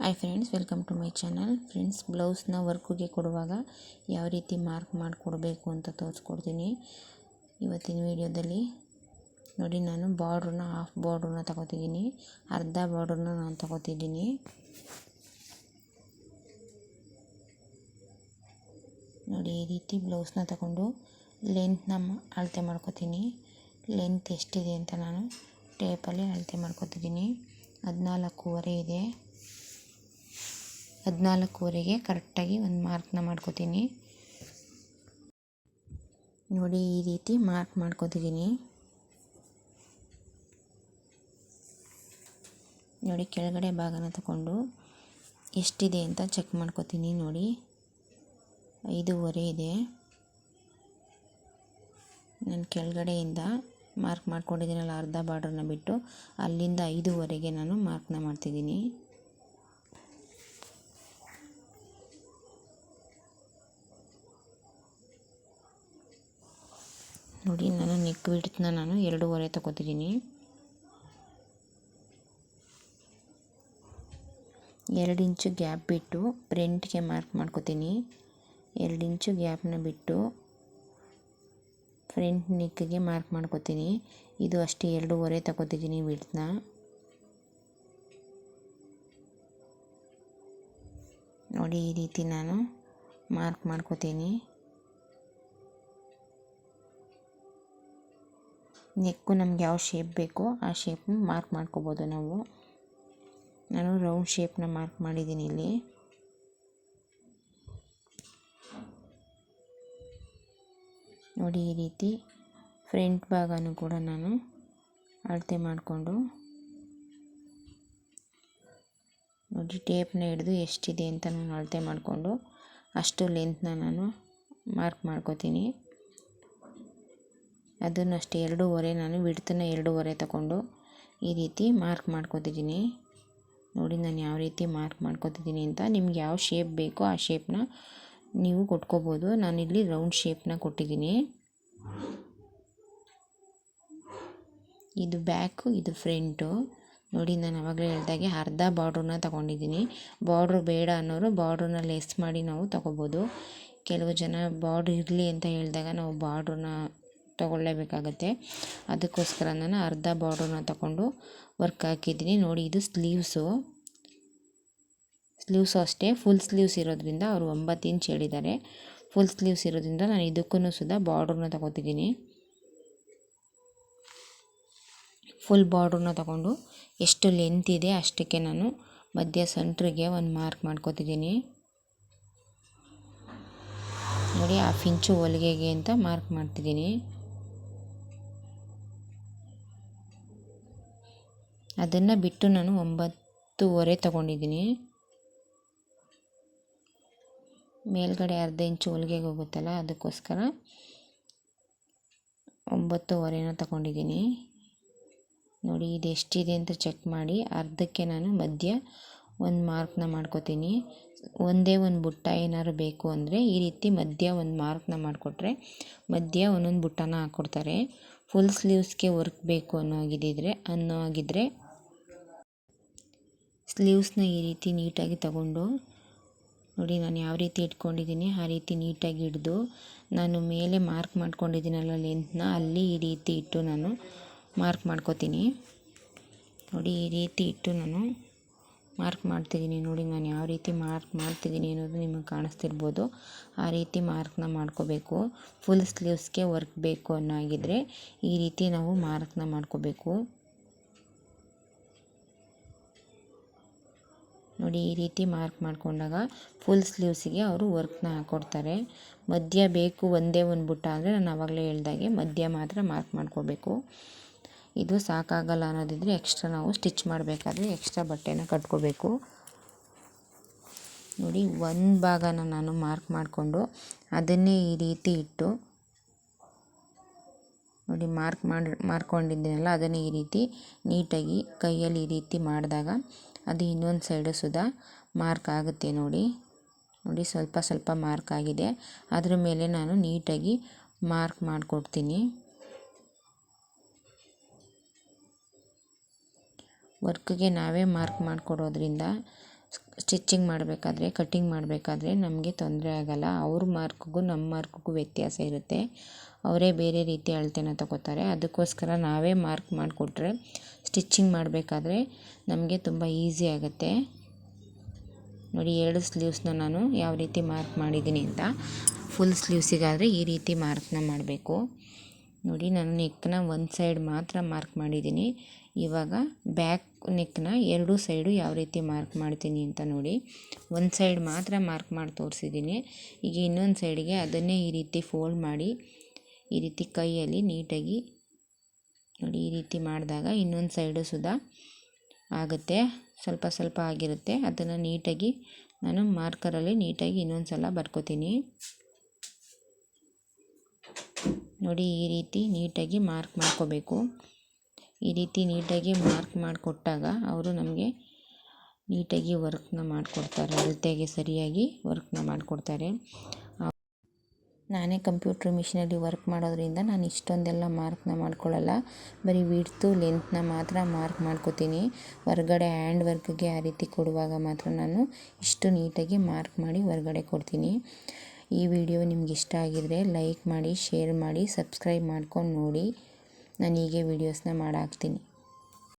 Hi friends welcome to my channel friends ಬ್ಲೌಸ್ನ ವರ್ಕ್ಗೆ ಕೊಡುವಾಗ ಯಾವ ರೀತಿ ಮಾರ್ಕ್ ಮಾಡಿಕೊಡ್ಬೇಕು ಅಂತ ತೋರಿಸ್ಕೊಡ್ತೀನಿ. ಇವತ್ತಿನ ವಿಡಿಯೋದಲ್ಲಿ ನೋಡಿ ನಾನು ಬಾರ್ಡ್ರನ್ನ ಹಾಫ್ ಬಾರ್ಡ್ರನ್ನ ತಗೋತಿದ್ದೀನಿ. ಅರ್ಧ ಬಾರ್ಡ್ರನ್ನ ನಾನು ತಗೋತಿದ್ದೀನಿ. ನೋಡಿ, ಈ ರೀತಿ ಬ್ಲೌಸ್ನ ತಗೊಂಡು ಲೆಂತ್ನ ಅಳತೆ ಮಾಡ್ಕೋತೀನಿ. ಲೆಂತ್ ಎಷ್ಟಿದೆ ಅಂತ ನಾನು ಟೇಪಲ್ಲಿ ಅಳತೆ ಮಾಡ್ಕೋತಿದ್ದೀನಿ. ಹದಿನಾಲ್ಕೂವರೆ ಇದೆ. ಹದಿನಾಲ್ಕೂವರೆಗೆ ಕರೆಕ್ಟಾಗಿ ಒಂದು ಮಾರ್ಕ್ನ ಮಾಡ್ಕೋತೀನಿ. ನೋಡಿ, ಈ ರೀತಿ ಮಾರ್ಕ್ ಮಾಡ್ಕೋತಿದ್ದೀನಿ. ನೋಡಿ, ಕೆಳಗಡೆ ಭಾಗನ ತಗೊಂಡು ಎಷ್ಟಿದೆ ಅಂತ ಚೆಕ್ ಮಾಡ್ಕೋತೀನಿ ನೋಡಿ. ಐದೂವರೆ ಇದೆ. ನಾನು ಕೆಳಗಡೆಯಿಂದ ಮಾರ್ಕ್ ಮಾಡ್ಕೊಂಡಿದ್ದೀನಲ್ಲ, ಅರ್ಧ ಬಾರ್ಡ್ರನ್ನ ಬಿಟ್ಟು ಅಲ್ಲಿಂದ ಐದೂವರೆಗೆ ನಾನು ಮಾರ್ಕ್ನ ಮಾಡ್ತಿದ್ದೀನಿ. ನೋಡಿ, ನಾನು ನೆಕ್ ಬಿಡ್ತನ್ನ ನಾನು ಎರಡೂವರೆ ತಗೋತಿದ್ದೀನಿ. ಎರಡು ಇಂಚು ಗ್ಯಾಪ್ ಬಿಟ್ಟು ಪ್ರಿಂಟ್ಗೆ ಮಾರ್ಕ್ ಮಾಡ್ಕೋತೀನಿ. ಎರಡು ಇಂಚು ಗ್ಯಾಪ್ನ ಬಿಟ್ಟು ಫ್ರಂಟ್ ನೆಕ್ಗೆ ಮಾರ್ಕ್ ಮಾಡ್ಕೋತೀನಿ. ಇದು ಅಷ್ಟೇ ಎರಡೂವರೆ ತಗೋತಿದ್ದೀನಿ ಬಿಡ್ತನ್ನ ನೋಡಿ, ಈ ರೀತಿ ನಾನು ಮಾರ್ಕ್ ಮಾಡ್ಕೋತೀನಿ. ನೆಕ್ಕು ನಮ್ಗೆ ಯಾವ ಶೇಪ್ ಬೇಕೋ ಆ ಶೇಪ್ನ ಮಾರ್ಕ್ ಮಾಡ್ಕೋಬೋದು ನಾವು. ನಾನು ರೌಂಡ್ ಶೇಪ್ನ ಮಾರ್ಕ್ ಮಾಡಿದ್ದೀನಿ ಇಲ್ಲಿ. ನೋಡಿ ಈ ರೀತಿ ಫ್ರಂಟ್ ಭಾಗನೂ ಕೂಡ ನಾನು ಅಳತೆ ಮಾಡಿಕೊಂಡು ನೋಡಿ ಟೇಪ್ನ ಹಿಡಿದು ಎಷ್ಟಿದೆ ಅಂತ ನಾನು ಅಳತೆ ಮಾಡಿಕೊಂಡು ಅಷ್ಟು ಲೆಂತ್ನ ನಾನು ಮಾರ್ಕ್ ಮಾಡ್ಕೋತೀನಿ. ಅದನ್ನು ಅಷ್ಟೇ ಎರಡೂವರೆ, ನಾನು ವಿಡ್ತನ್ನು ಎರಡೂವರೆ ತಗೊಂಡು ಈ ರೀತಿ ಮಾರ್ಕ್ ಮಾಡ್ಕೋತಿದ್ದೀನಿ. ನೋಡಿ, ನಾನು ಯಾವ ರೀತಿ ಮಾರ್ಕ್ ಮಾಡ್ಕೋತಿದ್ದೀನಿ ಅಂತ ನಿಮ್ಗೆ ಯಾವ ಶೇಪ್ ಬೇಕೋ ಆ ಶೇಪ್ನ ನೀವು ಕೊಟ್ಕೋಬೋದು. ನಾನಿಲ್ಲಿ ರೌಂಡ್ ಶೇಪ್ನ ಕೊಟ್ಟಿದ್ದೀನಿ. ಇದು ಬ್ಯಾಕು ಇದು ಫ್ರಂಟು ನೋಡಿ, ನಾನು ಆವಾಗಲೇ ಹೇಳ್ದಾಗೆ ಅರ್ಧ ಬಾರ್ಡ್ರನ್ನ ತಗೊಂಡಿದ್ದೀನಿ. ಬಾರ್ಡ್ರ್ ಬೇಡ ಅನ್ನೋರು ಬಾರ್ಡ್ರನ್ನ ಲೆಸ್ ಮಾಡಿ ನಾವು ತಗೋಬೋದು. ಕೆಲವು ಜನ ಬಾರ್ಡ್ರ್ ಇರಲಿ ಅಂತ ಹೇಳಿದಾಗ ನಾವು ಬಾರ್ಡ್ರನ್ನ ತೊಗೊಳ್ಳೇಬೇಕಾಗತ್ತೆ. ಅದಕ್ಕೋಸ್ಕರ ನಾನು ಅರ್ಧ ಬಾರ್ಡ್ರನ್ನ ತಗೊಂಡು ವರ್ಕ್ ಹಾಕಿದ್ದೀನಿ. ನೋಡಿ, ಇದು ಸ್ಲೀವ್ಸು ಸ್ಲೀವ್ಸು ಅಷ್ಟೇ ಫುಲ್ ಸ್ಲೀವ್ಸ್ ಇರೋದ್ರಿಂದ ಅವರು ಒಂಬತ್ತು ಇಂಚ್ ಹೇಳಿದ್ದಾರೆ. ಫುಲ್ ಸ್ಲೀವ್ಸ್ ಇರೋದ್ರಿಂದ ನಾನು ಇದಕ್ಕೂ ಸುಧಾ ಬಾರ್ಡ್ರನ್ನ ತಗೋತಿದ್ದೀನಿ. ಫುಲ್ ಬಾರ್ಡ್ರನ್ನ ತಗೊಂಡು ಎಷ್ಟು ಲೆಂತ್ ಇದೆ ಅಷ್ಟಕ್ಕೆ ನಾನು ಮಧ್ಯ ಸೆಂಟ್ರಿಗೆ ಒಂದು ಮಾರ್ಕ್ ಮಾಡ್ಕೋತಿದ್ದೀನಿ. ನೋಡಿ ಹಾಫ್ ಇಂಚು ಹೊಲಿಗೆಗೆ ಅಂತ ಮಾರ್ಕ್ ಮಾಡ್ತಿದ್ದೀನಿ. ಅದನ್ನು ಬಿಟ್ಟು ನಾನು ಒಂಬತ್ತುವರೆ ತಗೊಂಡಿದ್ದೀನಿ. ಮೇಲ್ಗಡೆ ಅರ್ಧ ಇಂಚು ಹೊಲಿಗೆಗೆ ಹೋಗುತ್ತಲ್ಲ, ಅದಕ್ಕೋಸ್ಕರ ಒಂಬತ್ತುವರೆನ ತಗೊಂಡಿದ್ದೀನಿ. ನೋಡಿ, ಇದು ಎಷ್ಟಿದೆ ಅಂತ ಚೆಕ್ ಮಾಡಿ, ಅರ್ಧಕ್ಕೆ ನಾನು ಮಧ್ಯ ಒಂದು ಮಾರ್ಕ್ನ ಮಾಡ್ಕೋತೀನಿ. ಒಂದೇ ಒಂದು ಬುಟ್ಟ ಏನಾದ್ರು ಬೇಕು ಅಂದರೆ ಈ ರೀತಿ ಮಧ್ಯ ಒಂದು ಮಾರ್ಕ್ನ ಮಾಡಿಕೊಟ್ರೆ ಮಧ್ಯ ಒಂದೊಂದು ಬುಟ್ಟನ ಹಾಕ್ಕೊಡ್ತಾರೆ ಫುಲ್ ಸ್ಲೀವ್ಸ್ಗೆ ವರ್ಕ್ ಬೇಕು ಅನ್ನೋ ಆಗಿದ್ದಿದ್ರೆ ಅನ್ನೋ ಆಗಿದ್ದರೆ ಸ್ಲೀವ್ಸ್ನ ಈ ರೀತಿ ನೀಟಾಗಿ ತಗೊಂಡು ನೋಡಿ ನಾನು ಯಾವ ರೀತಿ ಇಟ್ಕೊಂಡಿದ್ದೀನಿ, ಆ ರೀತಿ ನೀಟಾಗಿ ಹಿಡಿದು ನಾನು ಮೇಲೆ ಮಾರ್ಕ್ ಮಾಡ್ಕೊಂಡಿದ್ದೀನಲ್ಲ ಲೆಂತ್ನ ಅಲ್ಲಿ ಈ ರೀತಿ ಇಟ್ಟು ನಾನು ಮಾರ್ಕ್ ಮಾಡ್ಕೋತೀನಿ. ನೋಡಿ ಈ ರೀತಿ ಇಟ್ಟು ನಾನು ಮಾರ್ಕ್ ಮಾಡ್ತಿದ್ದೀನಿ. ನೋಡಿ ನಾನು ಯಾವ ರೀತಿ ಮಾರ್ಕ್ ಮಾಡ್ತಿದ್ದೀನಿ ಅನ್ನೋದು ನಿಮಗೆ ಕಾಣಿಸ್ತಿರ್ಬೋದು. ಆ ರೀತಿ ಮಾರ್ಕ್ನ ಮಾಡ್ಕೋಬೇಕು. ಫುಲ್ ಸ್ಲೀವ್ಸ್ಗೆ ವರ್ಕ್ ಬೇಕು ಅನ್ನೋ ಆಗಿದ್ದರೆ ಈ ರೀತಿ ನಾವು ಮಾರ್ಕ್ನ ಮಾಡ್ಕೋಬೇಕು. ನೋಡಿ ಈ ರೀತಿ ಮಾರ್ಕ್ ಮಾಡಿಕೊಂಡಾಗ ಫುಲ್ ಸ್ಲೀವ್ಸಿಗೆ ಅವರು ವರ್ಕ್ನ ಹಾಕ್ಕೊಡ್ತಾರೆ ಮಧ್ಯ ಬೇಕು ಒಂದೇ ಒಂದು ಬುಟ್ಟ ಅಂದರೆ ನಾನು ಆವಾಗಲೇ ಹೇಳ್ದಾಗೆ ಮಧ್ಯ ಮಾತ್ರ ಮಾರ್ಕ್ ಮಾಡ್ಕೋಬೇಕು. ಇದು ಸಾಕಾಗಲ್ಲ ಅನ್ನೋದಿದ್ರೆ ಎಕ್ಸ್ಟ್ರಾ ನಾವು ಸ್ಟಿಚ್ ಮಾಡಬೇಕಾದ್ರೆ ಎಕ್ಸ್ಟ್ರಾ ಬಟ್ಟೆನ ಕಟ್ಕೋಬೇಕು. ನೋಡಿ ಒಂದು ಭಾಗನ ನಾನು ಮಾರ್ಕ್ ಮಾಡಿಕೊಂಡು ಅದನ್ನೇ ಈ ರೀತಿ ಇಟ್ಟು ನೋಡಿ ಮಾರ್ಕ್ ಮಾಡಿ, ಮಾರ್ಕೊಂಡಿದ್ದೀನಲ್ಲ, ಅದನ್ನು ಈ ರೀತಿ ನೀಟಾಗಿ ಕೈಯಲ್ಲಿ ಈ ರೀತಿ ಮಾಡಿದಾಗ ಅದು ಇನ್ನೊಂದು ಸೈಡು ಸುಧಾ ಮಾರ್ಕ್ ಆಗುತ್ತೆ ನೋಡಿ. ನೋಡಿ ಸ್ವಲ್ಪ ಸ್ವಲ್ಪ ಮಾರ್ಕ್ ಆಗಿದೆ. ಅದ್ರ ಮೇಲೆ ನಾನು ನೀಟಾಗಿ ಮಾರ್ಕ್ ಮಾಡಿಕೊಡ್ತೀನಿ. ವರ್ಕ್ಗೆ ನಾವೇ ಮಾರ್ಕ್ ಮಾಡಿಕೊಡೋದ್ರಿಂದ ಸ್ಟಿಚ್ಚಿಂಗ್ ಮಾಡಬೇಕಾದ್ರೆ ಕಟ್ಟಿಂಗ್ ಮಾಡಬೇಕಾದ್ರೆ ನಮಗೆ ತೊಂದರೆ ಆಗಲ್ಲ. ಅವ್ರ ಮಾರ್ಕ್ಗೂ ನಮ್ಮ ಮಾರ್ಕ್ಗೂ ವ್ಯತ್ಯಾಸ ಇರುತ್ತೆ. ಅವರೇ ಬೇರೆ ರೀತಿ ಅಳತೆನ ತಗೋತಾರೆ. ಅದಕ್ಕೋಸ್ಕರ ನಾವೇ ಮಾರ್ಕ್ ಮಾಡಿಕೊಟ್ರೆ ಸ್ಟಿಚ್ಚಿಂಗ್ ಮಾಡಬೇಕಾದ್ರೆ ನಮಗೆ ತುಂಬ ಈಸಿ ಆಗುತ್ತೆ. ನೋಡಿ, ಎರಡು ಸ್ಲೀವ್ಸ್ನ ನಾನು ಯಾವ ರೀತಿ ಮಾರ್ಕ್ ಮಾಡಿದ್ದೀನಿ ಅಂತ. ಫುಲ್ ಸ್ಲೀವ್ಸಿಗಾದರೆ ಈ ರೀತಿ ಮಾರ್ಕ್ನ ಮಾಡಬೇಕು. ನೋಡಿ, ನಾನು ನೆಕ್ನ ಒಂದು ಸೈಡ್ ಮಾತ್ರ ಮಾರ್ಕ್ ಮಾಡಿದ್ದೀನಿ. ಇವಾಗ ಬ್ಯಾಕ್ ನೆಕ್ನ ಎರಡೂ ಸೈಡು ಯಾವ ರೀತಿ ಮಾರ್ಕ್ ಮಾಡ್ತೀನಿ ಅಂತ ನೋಡಿ. ಒಂದು ಸೈಡ್ ಮಾತ್ರ ಮಾರ್ಕ್ ಮಾಡಿ ತೋರಿಸಿದ್ದೀನಿ. ಈಗ ಇನ್ನೊಂದು ಸೈಡಿಗೆ ಅದನ್ನೇ ಈ ರೀತಿ ಫೋಲ್ಡ್ ಮಾಡಿ ಈ ರೀತಿ ಕೈಯಲ್ಲಿ ನೀಟಾಗಿ ನೋಡಿ ಈ ರೀತಿ ಮಾಡಿದಾಗ ಇನ್ನೊಂದು ಸೈಡು ಸುಧಾ ಆಗುತ್ತೆ. ಸ್ವಲ್ಪ ಸ್ವಲ್ಪ ಆಗಿರುತ್ತೆ. ಅದನ್ನು ನೀಟಾಗಿ ನಾನು ಮಾರ್ಕರಲ್ಲಿ ನೀಟಾಗಿ ಇನ್ನೊಂದು ಸಲ ಬರ್ಕೋತೀನಿ. ನೋಡಿ ಈ ರೀತಿ ನೀಟಾಗಿ ಮಾರ್ಕ್ ಮಾಡ್ಕೋಬೇಕು. ಈ ರೀತಿ ನೀಟಾಗಿ ಮಾರ್ಕ್ ಮಾಡಿಕೊಟ್ಟಾಗ ಅವರು ನಮಗೆ ನೀಟಾಗಿ ವರ್ಕ್ನ ಮಾಡಿಕೊಡ್ತಾರೆ. ಅಳತೆಗೆ ಸರಿಯಾಗಿ ವರ್ಕ್ನ ಮಾಡಿಕೊಡ್ತಾರೆ. ನಾನೇ ಕಂಪ್ಯೂಟ್ರ್ ಮಿಷಿನಲ್ಲಿ ವರ್ಕ್ ಮಾಡೋದ್ರಿಂದ ನಾನು ಇಷ್ಟೊಂದೆಲ್ಲ ಮಾರ್ಕ್ನ ಮಾಡ್ಕೊಳ್ಳಲ್ಲ. ಬರೀ ವಿಡ್ತು, ಲೆಂತ್ನ ಮಾತ್ರ ಮಾರ್ಕ್ ಮಾಡ್ಕೋತೀನಿ. ಹೊರ್ಗಡೆ ಹ್ಯಾಂಡ್ ವರ್ಕ್ಗೆ ಆ ರೀತಿ ಕೊಡುವಾಗ ಮಾತ್ರ ನಾನು ಇಷ್ಟು ನೀಟಾಗಿ ಮಾರ್ಕ್ ಮಾಡಿ ಹೊರ್ಗಡೆ ಕೊಡ್ತೀನಿ. ಈ ವಿಡಿಯೋ ನಿಮ್ಗೆ ಇಷ್ಟ ಆಗಿದರೆ ಲೈಕ್ ಮಾಡಿ, ಶೇರ್ ಮಾಡಿ, ಸಬ್ಸ್ಕ್ರೈಬ್ ಮಾಡ್ಕೊಂಡು ನೋಡಿ. ನಾನು ಹೀಗೆ ವೀಡಿಯೋಸ್ನ ಮಾಡಾಕ್ತೀನಿ.